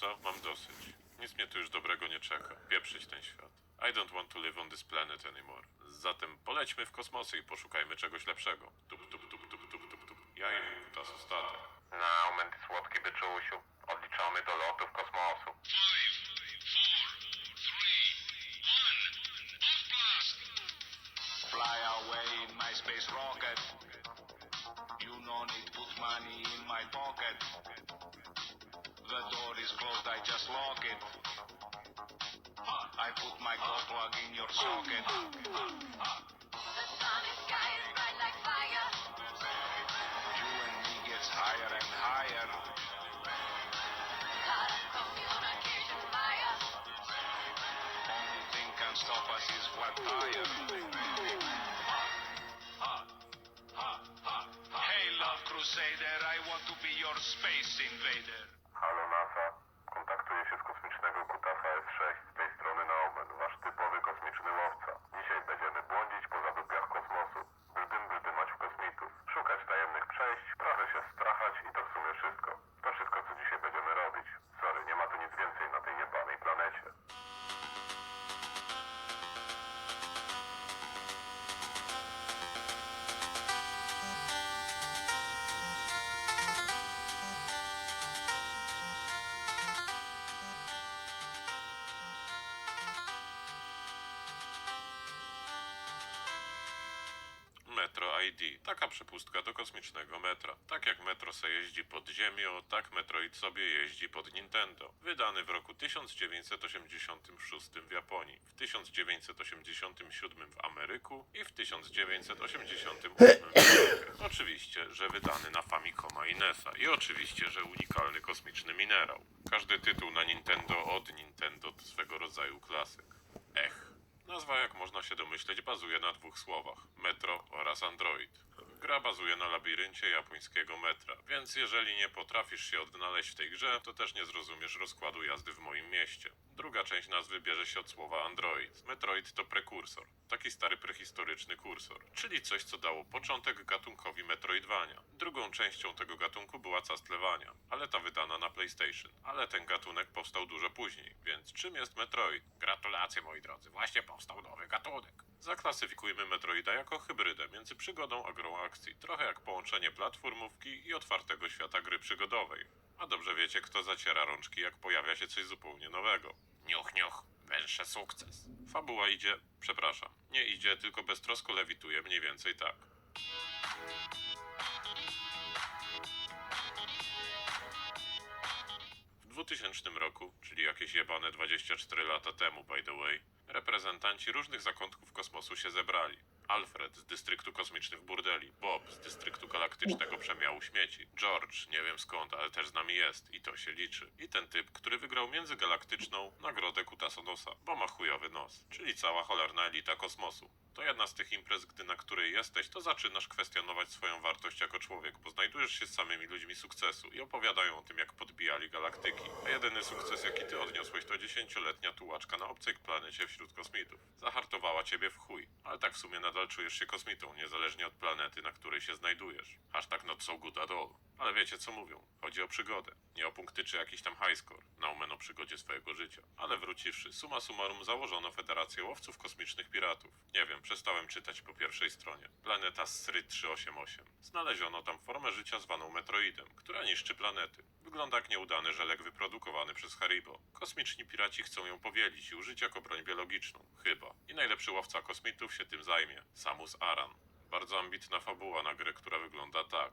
co? Mam dosyć. Nic mnie tu już dobrego nie czeka. Pieprzyć ten świat. I don't want to live on this planet anymore. Zatem polećmy w kosmosy i poszukajmy czegoś lepszego. Tup, tup, tup, tup, tup, tup, tup. Ja i kutas statek. Na moment słodki byczusiu. Odliczamy do lotów kosmosu. Fly away in my space rocket. You no need put money in my pocket. The door is closed, I just lock it. I put my gold plug in your socket. The sun and sky is bright like fire. You and me gets higher and higher. Caught communication fire. Only thing can stop us is flat tire. Hey, love crusader, I want to be your space invader. Metro ID. Taka przepustka do kosmicznego metra. Tak jak metro se jeździ pod ziemią, tak Metroid sobie jeździ pod Nintendo. Wydany w roku 1986 w Japonii, w 1987 w Ameryku i w 1988 w Ameryce. Oczywiście, że wydany na Famicoma i NESa i oczywiście, że unikalny kosmiczny minerał. Każdy tytuł na Nintendo od Nintendo to swego rodzaju klasyk. Ech. Nazwa, jak można się domyśleć, bazuje na dwóch słowach: metro oraz android. Gra bazuje na labiryncie japońskiego metra, więc jeżeli nie potrafisz się odnaleźć w tej grze, to też nie zrozumiesz rozkładu jazdy w moim mieście. Druga część nazwy bierze się od słowa android. Metroid to prekursor, taki stary prehistoryczny kursor, czyli coś, co dało początek gatunkowi Metroidvania. Drugą częścią tego gatunku była Castlevania, ale ta wydana na PlayStation. Ale ten gatunek powstał dużo później, więc czym jest Metroid? Gratulacje moi drodzy, właśnie powstał nowy gatunek. Zaklasyfikujmy Metroida jako hybrydę między przygodą a grą akcji, trochę jak połączenie platformówki i otwartego świata gry przygodowej. A dobrze wiecie, kto zaciera rączki, jak pojawia się coś zupełnie nowego. Niuch, niuch, węższy sukces. Fabuła idzie, przepraszam, nie idzie, tylko beztrosko lewituje, mniej więcej tak. W 2000 roku, czyli jakieś jebane 24 lata temu, by the way, reprezentanci różnych zakątków kosmosu się zebrali. Alfred z dystryktu kosmicznych burdeli, Bob z dystryktu galaktycznego przemiału śmieci, George, nie wiem skąd, ale też z nami jest i to się liczy. I ten typ, który wygrał międzygalaktyczną nagrodę Kutasonosa, bo ma chujowy nos, czyli cała cholerna elita kosmosu. To jedna z tych imprez, gdy na której jesteś, to zaczynasz kwestionować swoją wartość jako człowiek, bo znajdujesz się z samymi ludźmi sukcesu i opowiadają o tym, jak podbijali galaktyki. A jedyny sukces, jaki ty odniosłeś, to dziesięcioletnia tułaczka na obcej planecie wśród kosmitów. Zahartowała ciebie w chuj, ale tak w sumie nadal czujesz się kosmitą, niezależnie od planety, na której się znajdujesz. Hashtag not so good at all. Ale wiecie co mówią? Chodzi o przygodę, nie o punkty czy jakiś tam high score, naumen o przygodzie swojego życia. Ale wróciwszy, suma summarum założono Federację Łowców Kosmicznych Piratów. Nie wiem, przestałem czytać po pierwszej stronie. Planeta Sry 388. Znaleziono tam formę życia zwaną Metroidem, która niszczy planety. Wygląda jak nieudany żelek wyprodukowany przez Haribo. Kosmiczni piraci chcą ją powielić i użyć jako broń biologiczną. Chyba. I najlepszy łowca kosmitów się tym zajmie. Samus Aran. Bardzo ambitna fabuła na grę, która wygląda tak.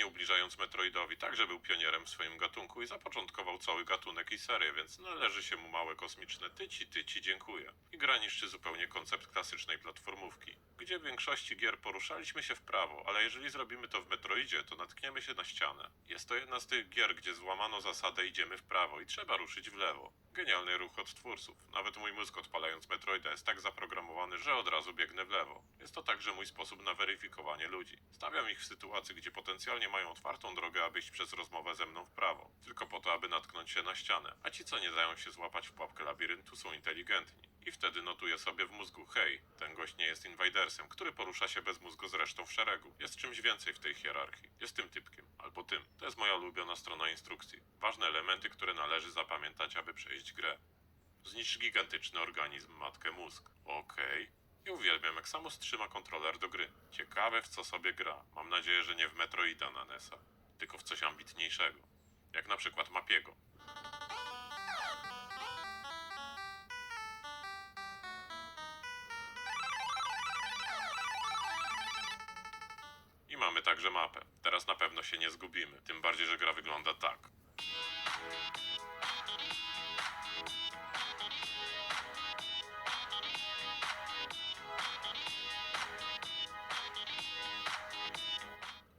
Nie ubliżając Metroidowi, także był pionierem w swoim gatunku i zapoczątkował cały gatunek i serię, więc należy się mu małe kosmiczne tyci, tyci, dziękuję. I gra niszczy zupełnie koncept klasycznej platformówki, gdzie w większości gier poruszaliśmy się w prawo, ale jeżeli zrobimy to w Metroidzie, to natkniemy się na ścianę. Jest to jedna z tych gier, gdzie złamano zasadę idziemy w prawo i trzeba ruszyć w lewo. Genialny ruch od twórców. Nawet mój mózg odpalając Metroida jest tak zaprogramowany, że od razu biegnę w lewo. Jest to także mój sposób na weryfikowanie ludzi. Stawiam ich w sytuacji, gdzie potencjalnie mają otwartą drogę, aby iść przez rozmowę ze mną w prawo. Tylko po to, aby natknąć się na ścianę. A ci, co nie dają się złapać w pułapkę labiryntu, są inteligentni. I wtedy notuję sobie w mózgu, hej, ten gość nie jest inwajdersem, który porusza się bez mózgu z resztą w szeregu. Jest czymś więcej w tej hierarchii. Jest tym typkiem, albo tym. To jest moja ulubiona strona instrukcji. Ważne elementy, które należy zapamiętać, aby przejść grę. Zniszcz gigantyczny organizm, matkę mózg. Okej. I uwielbiam, jak Samus trzyma kontroler do gry. Ciekawe, w co sobie gra. Mam nadzieję, że nie w Metroida na NES-a, tylko w coś ambitniejszego. Jak na przykład Mapiego. Mamy także mapę. Teraz na pewno się nie zgubimy. Tym bardziej, że gra wygląda tak.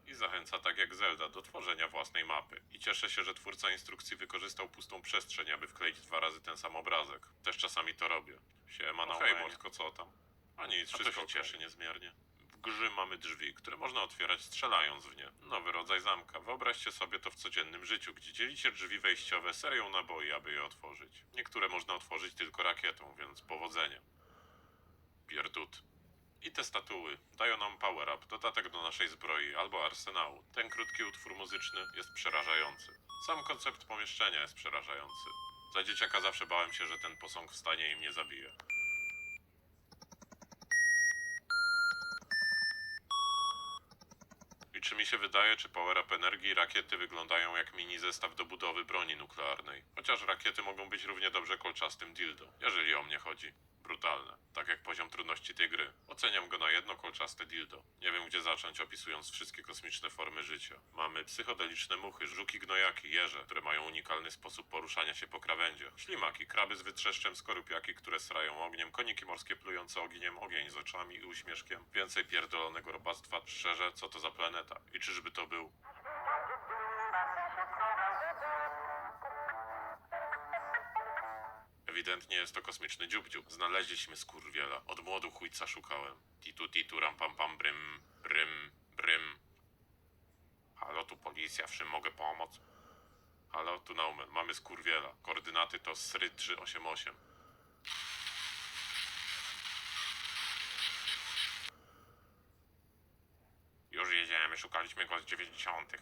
I zachęca tak jak Zelda do tworzenia własnej mapy. I cieszę się, że twórca instrukcji wykorzystał pustą przestrzeń, aby wkleić dwa razy ten sam obrazek. Też czasami to robię. Siema, no hej, Mordko, co tam? A nic, wszystko się cieszy niezmiernie. W grze mamy drzwi, które można otwierać strzelając w nie. Nowy rodzaj zamka. Wyobraźcie sobie to w codziennym życiu, gdzie dzielicie drzwi wejściowe serią naboi, aby je otworzyć. Niektóre można otworzyć tylko rakietą, więc powodzenia. Pierdut. I te statuły dają nam power up, dodatek do naszej zbroi albo arsenału. Ten krótki utwór muzyczny jest przerażający. Sam koncept pomieszczenia jest przerażający. Za dzieciaka zawsze bałem się, że ten posąg wstanie i mnie zabije. Czy mi się wydaje, czy power up energii rakiety wyglądają jak mini zestaw do budowy broni nuklearnej? Chociaż rakiety mogą być równie dobrze kolczastym dildo, jeżeli o mnie chodzi. Brutalne, tak jak poziom trudności tej gry. Oceniam go na jedno kolczaste dildo. Nie wiem gdzie zacząć opisując wszystkie kosmiczne formy życia. Mamy psychodeliczne muchy, żuki gnojaki, jeże, które mają unikalny sposób poruszania się po krawędziach. Ślimaki, kraby z wytrzeszczem, skorupiaki, które srają ogniem, koniki morskie plujące ogniem, ogień z oczami i uśmieszkiem. Więcej pierdolonego robactwa. Szczerze, co to za planeta? I czyżby to był Ewidentnie jest to kosmiczny dziubdziub. Znaleźliśmy skurwiela. Od młodu chujca szukałem. Titu titu ram pam pam brym, brym, brym. Halo, tu policja, w czym mogę pomóc? Halo, tu Naumen, mamy skurwiela. Koordynaty to SRY 388. Już jedziemy, szukaliśmy go z 90.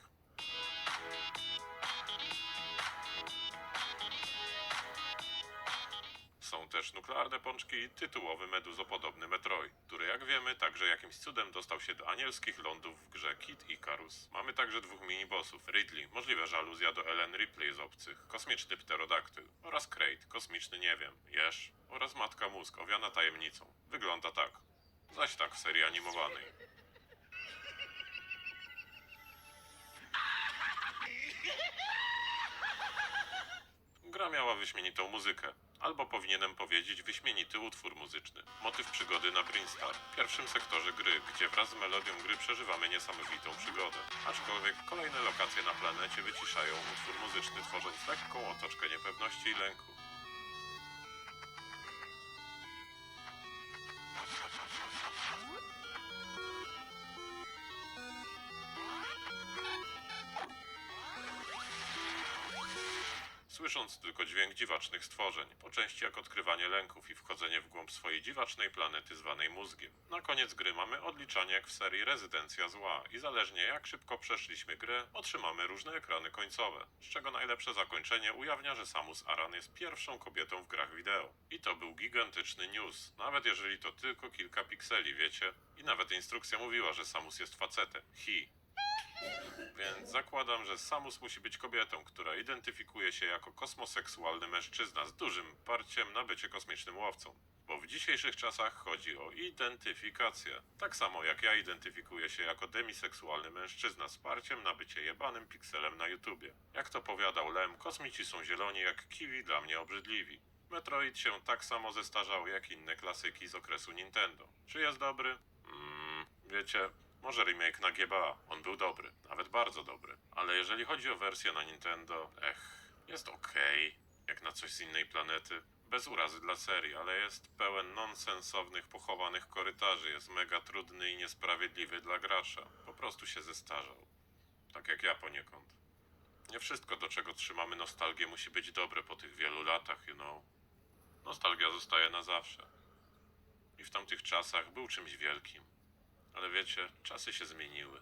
nuklearne pączki i tytułowy meduzopodobny Metroid, który jak wiemy także jakimś cudem dostał się do anielskich lądów w grze Kid Icarus. Mamy także dwóch minibossów, Ridley, możliwe, że aluzja do Ellen Ripley z Obcych, kosmiczny pterodaktyl oraz Krayt, kosmiczny nie wiem, Jesz oraz Matka Mózg, owiana tajemnicą. Wygląda tak. Zaś tak w serii animowanej. Gra miała wyśmienitą muzykę, albo powinienem powiedzieć wyśmienity utwór muzyczny. Motyw przygody na Brinstar, pierwszym sektorze gry, gdzie wraz z melodią gry przeżywamy niesamowitą przygodę. Aczkolwiek kolejne lokacje na planecie wyciszają utwór muzyczny, tworząc lekką otoczkę niepewności i lęku. Słysząc tylko dźwięk dziwacznych stworzeń, po części jak odkrywanie lęków i wchodzenie w głąb swojej dziwacznej planety zwanej mózgiem. Na koniec gry mamy odliczanie jak w serii Rezydencja Zła i zależnie jak szybko przeszliśmy grę, otrzymamy różne ekrany końcowe, z czego najlepsze zakończenie ujawnia, że Samus Aran jest pierwszą kobietą w grach wideo. I to był gigantyczny news, nawet jeżeli to tylko kilka pikseli, wiecie? I nawet instrukcja mówiła, że Samus jest facetem. He. Więc zakładam, że Samus musi być kobietą, która identyfikuje się jako kosmoseksualny mężczyzna z dużym parciem na bycie kosmicznym łowcą. Bo w dzisiejszych czasach chodzi o identyfikację. Tak samo jak ja identyfikuję się jako demiseksualny mężczyzna z parciem na bycie jebanym pikselem na YouTubie. Jak to powiadał Lem, kosmici są zieloni jak kiwi dla mnie obrzydliwi. Metroid się tak samo zestarzał jak inne klasyki z okresu Nintendo. Czy jest dobry? Mm, wiecie, może remake na GBA. On był dobry, nawet bardzo dobry. Ale jeżeli chodzi o wersję na Nintendo, ech, jest okej. jak na coś z innej planety. Bez urazy dla serii, ale jest pełen nonsensownych, pochowanych korytarzy. Jest mega trudny i niesprawiedliwy dla gracza. Po prostu się zestarzał. Tak jak ja poniekąd. Nie wszystko, do czego trzymamy nostalgię, musi być dobre po tych wielu latach, you know. Nostalgia zostaje na zawsze. I w tamtych czasach był czymś wielkim. Ale wiecie, czasy się zmieniły.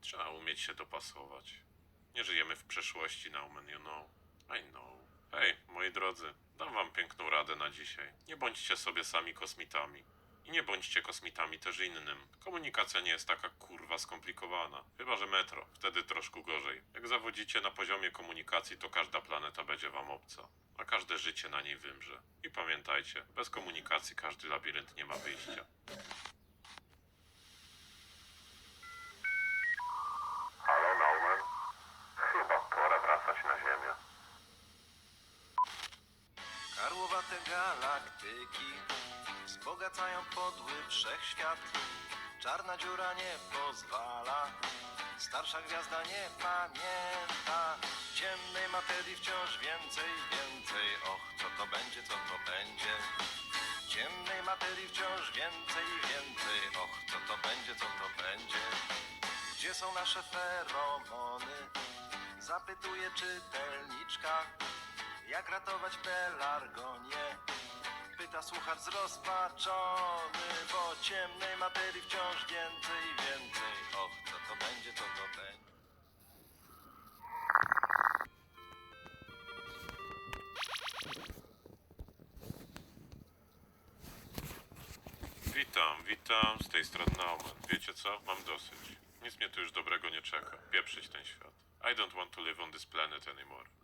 Trzeba umieć się dopasować. Nie żyjemy w przeszłości, Nauman, you know. I know. Hej, moi drodzy, dam wam piękną radę na dzisiaj. Nie bądźcie sobie sami kosmitami. I nie bądźcie kosmitami też innym. Komunikacja nie jest taka kurwa skomplikowana. Chyba, że metro. Wtedy troszkę gorzej. Jak zawodzicie na poziomie komunikacji, to każda planeta będzie wam obca. A każde życie na niej wymrze. I pamiętajcie, bez komunikacji każdy labirynt nie ma wyjścia. Halo, Nauman? Chyba pora wracać na Ziemię. Karłowate galaktyki wzbogacają podły wszechświat. Czarna dziura nie pozwala, starsza gwiazda nie pamięta. Ciemnej materii wciąż więcej, więcej. Och, co to będzie, co to będzie? Ciemnej materii wciąż więcej, więcej. Och, co to będzie, co to będzie? Gdzie są nasze feromony? Zapytuje czytelniczka. Jak ratować pelargonię? Pyta słuchacz zrozpaczony, bo ciemnej materii wciąż więcej, więcej. Och, co to będzie, co to będzie. Witam, witam, z tej strony Nauman. Wiecie co? Mam dosyć. Nic mnie tu już dobrego nie czeka. Pieprzyć ten świat. I don't want to live on this planet anymore.